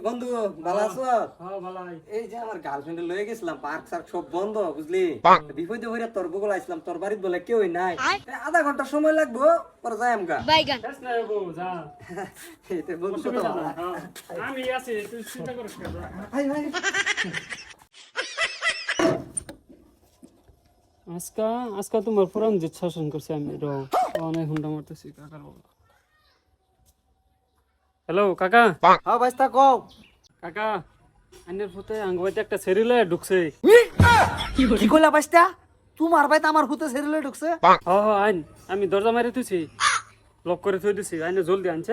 বন্ধু ভালো আছো? হ্যাঁ এই যে আমার গার্লফ্রেন্ড লয়ে গেছিলাম পার্ক সার্ক সব বন্ধ বুঝলি? বিপদে হইরা তোর বগল আইছিলাম তোর বাড়িতে বলে কেউই নাই। আধা ঘণ্টা সময় লাগবো পরে যাই আমগা। হ্যাঁ। আমি আছি তুই চিন্তা করিস না ভাই ভাই আজকা আজকা তোমার পুরান শাসন করছি আমি অনেক হুন্ডা মারতেছি কাকার হ্যালো কাকা? হ্যাঁ বাইস্তা কও। কাকা আইনের ফুতে আঙ্গবাইতে একটা সেরিলে ঢুকছে। কি কইলা বাইস্তা তোমার বাইতে আমার সেরিলে ঢুকছে? হ হ আইন আমি দরজা মারি তুইছি লক করে থই দিছি আইনে জলদি আনছে।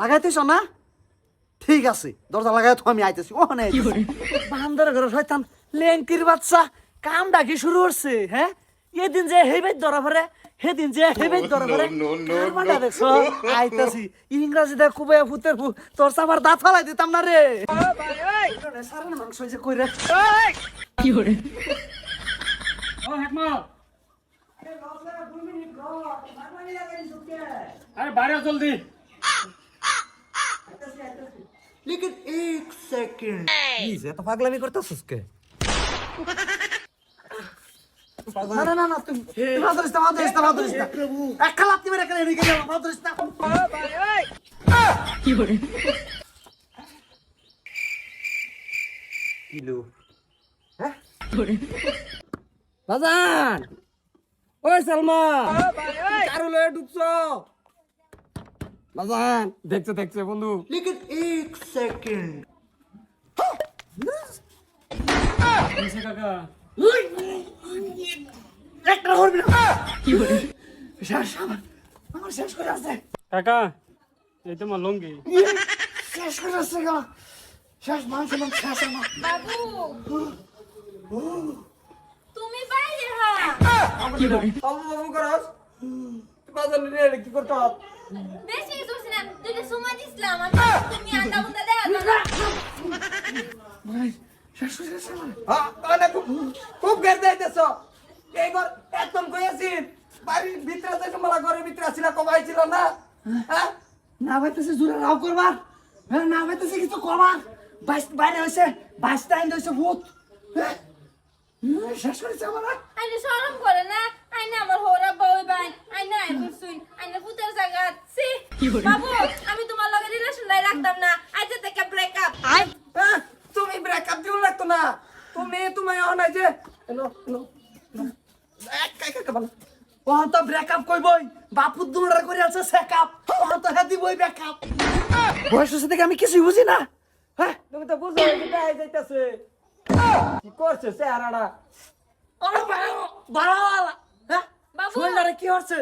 লাগাইতেছ না? ঠিক আছে দরজা লাগাই তো আমি আইতেছি। ওখানে বান্দর ঘরে শয়তান লেংটির বাচ্চা। কাম ডাকি শুরু করছে হ্যাঁ এদিন যে হেবেদ ধরা পড়ে সেদিন যে হেবেদ ধরা পড়ে কারবাটা দেখছো আইতাছি ইংরাজি দেখ কুবে ফুতের ফু তোর সাবার দাঁত ফালাই দিতাম না রে সারা মাংস যে কই রে ও হেকমত আরে বাইরে জলদি लेकिन एक सेकंड प्लीज तो पागलामी करतासस के না না না না তুই মাদরিস না এক খালাপ তুমি রেখে এদিকে যাও মাদরিস না। কি করে কিলো হ্যাঁ ওই সালমা! কারও লয়ে ডুবছো বাজান! দেখছ দেখছ বন্ধু। লিখিত এক সেকেন্ড কাকা একটা করবি না। কি করে শেষ আমার আমার শেষ করে আছে। কাকা এই তোমার লঙ্গি। শেষ করে আছে গা। শেষ মাংস মাংস শেষ আমার। বাবু তুমি বাইরে বাবু বাবু করস বাজান রে কি করতে বেশি কিছু না। তুই সময় দিছিলাম তুমি আন্দা বুন্দা দেখা দাও। ভাই শেষ করে আছে আমার। হ্যাঁ খুব খুব গের এইবার একদম কইয়াছি বাড়ির ভিতরে যাইতে মালা ঘরের ভিতরে আসিলা কমাই ছিল না হ্যাঁ? না পাইতেছে জোরে রাও করবার হ্যাঁ না পাইতেছে কিছু বাইশ বাইরে হয়েছে বাইশ টাইম হয়েছে ভূত হ্যাঁ? শেষ করেছে আমার আইনে শরম করে না আইনে আমার হোরা বই বাই আইনে আই বুঝছুন আইনে পুতের জায়গা সি বাবু আমি তোমার লগে রিলেশন লাই রাখতাম না। আজ থেকে ব্রেকআপ হ্যাঁ, তুমি ব্রেকআপ দিও লাগতো না। তুমি তুমি অনাই যে এলো এলো ওহন তো ব্রেকআপ কইবই। বাপুর দুলার করে আছে সেকআপ ওহন তো হেদি বই ব্রেকআপ বয়স হচ্ছে দেখে আমি কিছুই বুঝি না? হ্যাঁ? তুমি তো বুঝো এটা আই যাইতাছে। কি করছে চেহারাটা আরে বাড়াওয়ালা হ্যাঁ? বাবু। শরীরটারে কি হচ্ছে?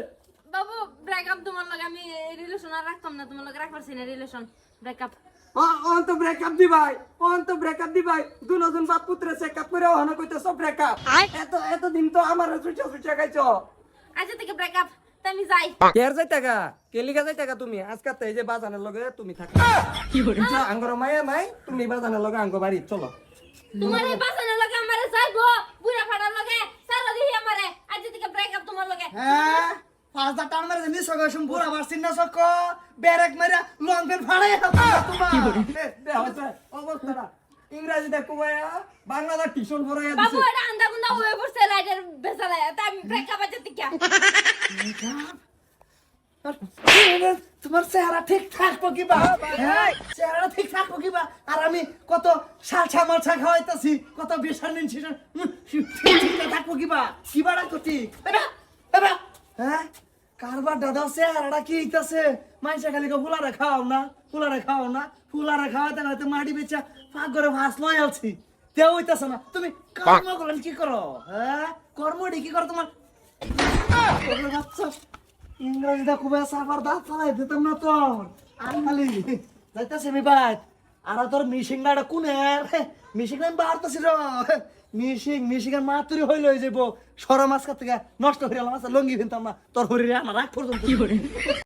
বাবু ব্রেকআপ তোমার লগে আমি রিলেশন আর রাখতাম না। তোমার লগে রাখবার না রিলেশন ব্রেকআপ অন তো ব্রেকআপ দি ভাই অন তো ব্রেকআপ দি ভাই দুজন বাপ পুত্র চেকআপ করে অহন কইতেছ ব্রেকআপ এত এত দিন তো আমার সুচা সুচা খাইছো। আজ থেকে ব্রেকআপ তাই যাই। কেয়ার যাই টাকা কেলিকা যাই টাকা তুমি? আজকে তো এই যে বাজানের লগে তুমি থাকো। কি আঙ্গর মায়া মাই তুমি বাজানের লগে আঙ্গ বাড়ি চলো। তোমার এই বাসানের লগে আমারে যাইবো বুড়া ফাড়ার লগে সারা দিহি আমারে। আজ থেকে ব্রেকআপ তোমার লগে। হ্যাঁ পাঁচ মেরে গেছুম বুড়া সক মেরে লং পেন ফাড়াই তোমার। অবস্থাটা। ইংরেজি দেখো ভাইয়া বাংলাটা টিউশন পড়াইয়া বাবু এটা আন্দা গুন্দা হয়ে পড়ছে লাইটের বেসালে তাই আমি ব্রেকআপ আজ তোমার চেহারা ঠিক থাকব কিবা? হ্যাঁ চেহারা ঠিক থাকব কিবা? আর আমি কত সালছা মালছা খাওয়াইতাছি কত বেসার নিন থাকব কিবা? কিবা রাখো ঠিক। হ্যাঁ? কারবার দাদা চেহারাটা কি হইতাছে? মাইসা খালি ফুলারে খাও না, ফুলারে খাও না, ফুলারে খাওয়াতে তো মাটি বেচা পাক করে ভাস লই আলছি। তেও হইতাছে না। তুমি কর্ম করলেন কি করো? হ্যাঁ? কর্মটি কি করো তোমার? ইংরেজিটা খুব সাফার দাঁত চালাই দিতাম না তোর। আর খালি যাইতাছে আমি আর তোর মিশিং নাটা কোনের মিশিং আমি বাড়তেছি র। মিশিং মিশিং এর মাতুরি হইল হয়ে সরা মাছ থেকে নষ্ট হয়ে গেলাম লঙ্গি ফিনতাম না। তোর হরিরে আমার রাগ পর্যন্ত।